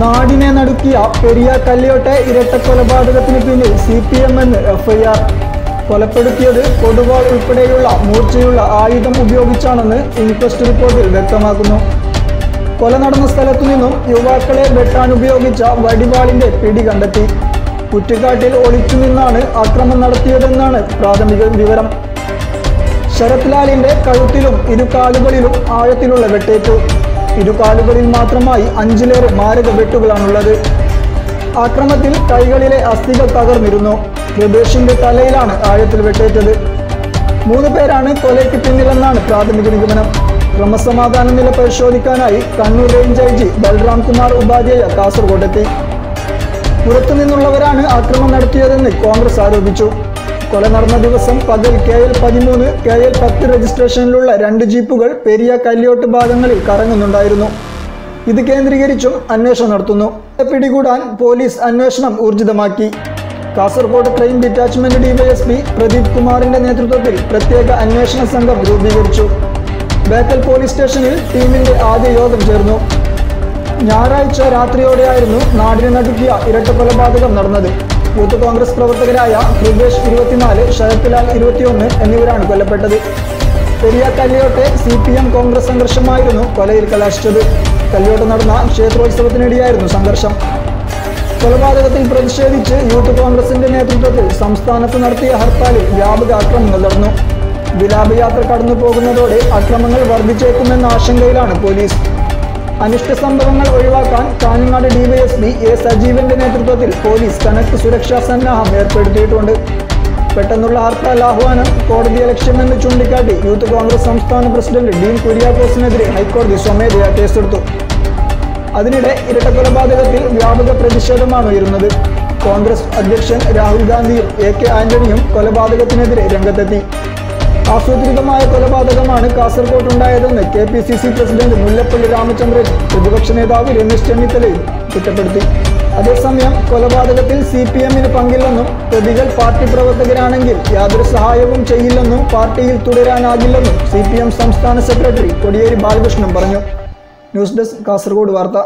നാടിനെ നടുക്കിയ പെരിയ കല്ലിയോട്ടെ ഇരട്ട കൊലപാതകത്തിന് പിന്നിൽ സി പി എം എന്ന് എഫ്ഐആർ കൊലപ്പെടുത്തിയത് കൊടുവാൾ ഉൾപ്പെടെയുള്ള മൂർച്ചയുള്ള ആയുധം ഉപയോഗിച്ചാണെന്ന് ഇൻക്വസ്റ്റ് റിപ്പോർട്ടിൽ വ്യക്തമാക്കുന്നു. കൊല നടന്ന സ്ഥലത്തു നിന്നും യുവാക്കളെ വെട്ടാൻ ഉപയോഗിച്ച വടിവാളിന്റെ പിടി കണ്ടെത്തി. കുറ്റിക്കാട്ടിൽ ഒളിച്ചു നിന്നാണ് ആക്രമണം നടത്തിയതെന്നാണ് പ്രാഥമിക വിവരം. ശരത്ലാലിന്റെ കഴുത്തിലും ഇരു കാലുകളിലും ആഴത്തിലുള്ള വെട്ടേറ്റു. ഇരു കാലുകളിൽ മാത്രമായി അഞ്ചിലേറെ മാരക വെട്ടുകളാണുള്ളത്. ആക്രമത്തിൽ കൈകളിലെ അസ്ഥികൾ തകർന്നിരുന്നു. കൃപേഷിന്റെ തലയിലാണ് ആഴത്തിൽ വെട്ടേറ്റത്. മൂന്ന് പേരാണ് കൊലയ്ക്ക് പിന്നിലെന്നാണ് പ്രാഥമിക നിഗമനം. ക്രമസമാധാന നില പരിശോധിക്കാനായി Kannur range I G Balram Kumar Upadhyaya കാസർഗോഡെത്തി. പുറത്തുനിന്നുള്ളവരാണ് ആക്രമണം നടത്തിയതെന്ന് കോൺഗ്രസ് ആരോപിച്ചു. കൊല നടന്ന ദിവസം പകൽ കെ എൽ പതിമൂന്ന് കെ എൽ പത്ത് രജിസ്ട്രേഷനിലുള്ള രണ്ട് ജീപ്പുകൾ പെരിയ കല്യോട്ട് ഭാഗങ്ങളിൽ കറങ്ങുന്നുണ്ടായിരുന്നു. ഇത് കേന്ദ്രീകരിച്ചും അന്വേഷണം നടത്തുന്നു. പിടികൂടാൻ പോലീസ് അന്വേഷണം ഊർജിതമാക്കി. Kasaragod crime detachment DYSP Pradeep കുമാറിന്റെ നേതൃത്വത്തിൽ പ്രത്യേക അന്വേഷണ സംഘം രൂപീകരിച്ചു. ബേക്കൽ പോലീസ് സ്റ്റേഷനിൽ ടീമിന്റെ ആദ്യ യോഗം ചേർന്നു. ഞായറാഴ്ച രാത്രിയോടെയായിരുന്നു നാടിനെ നടുക്കിയ ഇരട്ട കൊലപാതകം നടന്നത്. യൂത്ത് കോൺഗ്രസ് പ്രവർത്തകരായ കൃപേഷ് ഇരുപത്തിനാല് ശരത്ലാൽ ഇരുപത്തിയൊന്ന് എന്നിവരാണ് കൊല്ലപ്പെട്ടത്. പെരിയ കല്യോട്ടെ സി പി എം കോൺഗ്രസ് സംഘർഷമായിരുന്നു കൊലയിൽ കലാശിച്ചത്. കല്യോട്ട് നടന്ന ക്ഷേത്രോത്സവത്തിനിടെയായിരുന്നു സംഘർഷം. കൊലപാതകത്തിൽ പ്രതിഷേധിച്ച് യൂത്ത് കോൺഗ്രസിന്റെ നേതൃത്വത്തിൽ സംസ്ഥാനത്ത് നടത്തിയ ഹർത്താലിൽ വ്യാപക ആക്രമണങ്ങൾ നടന്നു. വിലാപയാത്ര കടന്നു പോകുന്നതോടെ അക്രമങ്ങൾ വർദ്ധിച്ചേക്കുമെന്ന ആശങ്കയിലാണ് പോലീസ്. അനിഷ്ട സംഭവങ്ങൾ ഒഴിവാക്കാൻ കാഞ്ഞങ്ങാട് ഡിവൈഎസ്പി എ സജീവന്റെ നേതൃത്വത്തിൽ പോലീസ് കനത്ത സുരക്ഷാ സന്നാഹം ഏർപ്പെടുത്തിയിട്ടുണ്ട്. പെട്ടെന്നുള്ള ഹർത്താൽ ആഹ്വാനം കോടതിയെ ലക്ഷ്യമെന്ന് ചൂണ്ടിക്കാട്ടി യൂത്ത് കോൺഗ്രസ് സംസ്ഥാന പ്രസിഡന്റ് ഡീൻ കുര്യാക്കോസിനെതിരെ ഹൈക്കോടതി സ്വമേധയാ കേസെടുത്തു. അതിനിടെ ഇരട്ടക്കൊലപാതകത്തിൽ വ്യാപക പ്രതിഷേധമാണ് ഉയരുന്നത്. കോൺഗ്രസ് അധ്യക്ഷൻ രാഹുൽ ഗാന്ധിയും എ കെ ആന്റണിയും കൊലപാതകത്തിനെതിരെ രംഗത്തെത്തി. ആസൂത്രിതമായ കൊലപാതകമാണ് കാസർകോട്ട് ഉണ്ടായതെന്ന് K P C C president Mullappally Ramachandran പ്രതിപക്ഷ നേതാവ് രമേശ് ചെന്നിത്തലയും കുറ്റപ്പെടുത്തി. അതേസമയം കൊലപാതകത്തിൽ സി പി എമ്മിന് പങ്കില്ലെന്നും പ്രതികൾ പാർട്ടി പ്രവർത്തകരാണെങ്കിൽ യാതൊരു സഹായവും ചെയ്യില്ലെന്നും പാർട്ടിയിൽ തുടരാനാകില്ലെന്നും സി പി എം സംസ്ഥാന സെക്രട്ടറി കൊടിയേരി ബാലകൃഷ്ണൻ പറഞ്ഞു. ന്യൂസ് ഡെസ്ക് കാസർഗോഡ് വാർത്ത.